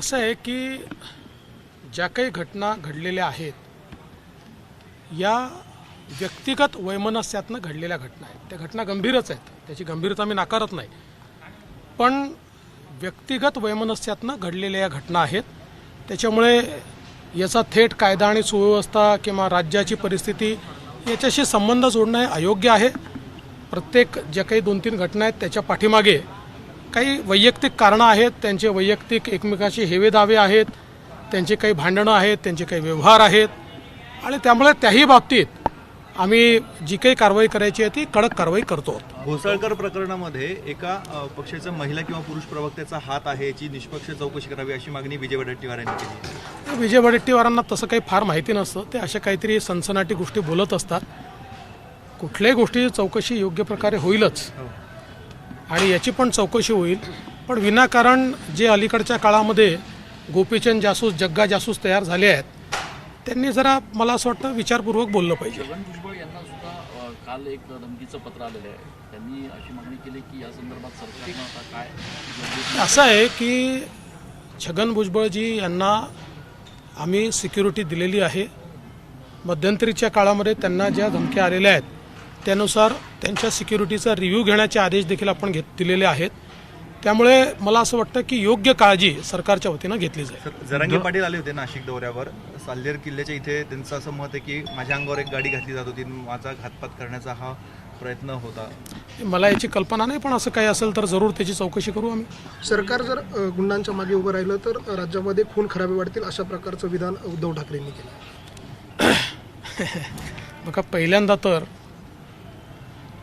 असं आहे की ज्या काही घटना घडलेल्या आहेत या व्यक्तिगत वैमनस्यातनं घडलेल्या घटना आहेत. त्या घटना गंभीरच आहेत. त्याची गंभीरता मी नाकारत नाही. पण व्यक्तिगत वैमनस्यातनं घडलेल्या या घटना आहेत. त्याच्यामुळे याचा थेट कायदा आणि सुव्यवस्था किंवा राज्याची परिस्थिती याच्याशी संबंध जोडणं हे अयोग्य आहे. प्रत्येक ज्या काही दोन तीन घटना आहेत त्याच्या पाठीमागे काही वैयक्तिक कारणं आहेत त्यांचे वैयक्तिक एकमेकाशी हेवे दावे आहेत त्यांचे काही भांडणं आहेत त्यांचे काही व्यवहार आहेत. आणि त्यामुळे त्याही बाबतीत आम्ही जी काही कारवाई करायची आहे ती कडक कारवाई करतो. घोसाळकर प्रकरणामध्ये एका अ, पक्षाच्या महिला किंवा पुरुष प्रवक्त्याचा हात आहे याची निष्पक्ष चौकशी करावी अशी मागणी विजय वडेट्टीवार यांनी केली. विजय वडेट्टीवारांना तसं काही फार माहिती नसतं. ते अशा काहीतरी सनसनाटी गोष्टी बोलत असतात. कुठल्याही गोष्टी चौकशी योग्य प्रकारे होईलच. आणि याची पण चौकशी होईल. पण विनाकारण जे अलीकडच्या काळामध्ये गोपीचंद जासूस जग्गा जासूस तयार झाले आहेत त्यांनी जरा मला असं वाटतं विचारपूर्वक बोललं पाहिजे. छगन भुजबळ यांना सुद्धा अ, काल एक धमकीचं पत्र आलेलं आहे. त्यांनी अशी मागणी केली की या संदर्भात सरकारनं काय असं आहे की छगन भुजबळजी यांना आम्ही सिक्युरिटी दिलेली आहे. मध्यंतरीच्या काळामध्ये त्यांना ज्या धमक्या आलेल्या आहेत त्यानुसार त्यांच्या सिक्युरिटीचा रिव्ह्यू घेण्याचे आदेश देखील आपण घेत दिलेले आहेत. त्यामुळे मला असं वाटतं की योग्य काळजी सरकारच्या वतीनं घेतली जाईल. जरांगे पाटील आले होते नाशिक दौऱ्यावर. साल्हेर किल्ल्याच्या इथे त्यांचं असं मत आहे की माझ्या अंगावर एक गाडी घातली जात होती. माझा घातपात करण्याचा हा प्रयत्न होता. मला याची कल्पना नाही पण असं काही असेल तर जरूर त्याची चौकशी करू आम्ही. सरकार जर गुंडांच्या मागे उभं राहिलं तर राज्यामध्ये खून खराबे वाढतील अशा प्रकारचं विधान उद्धव ठाकरेंनी केलं. बघा पहिल्यांदा तर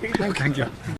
太感谢。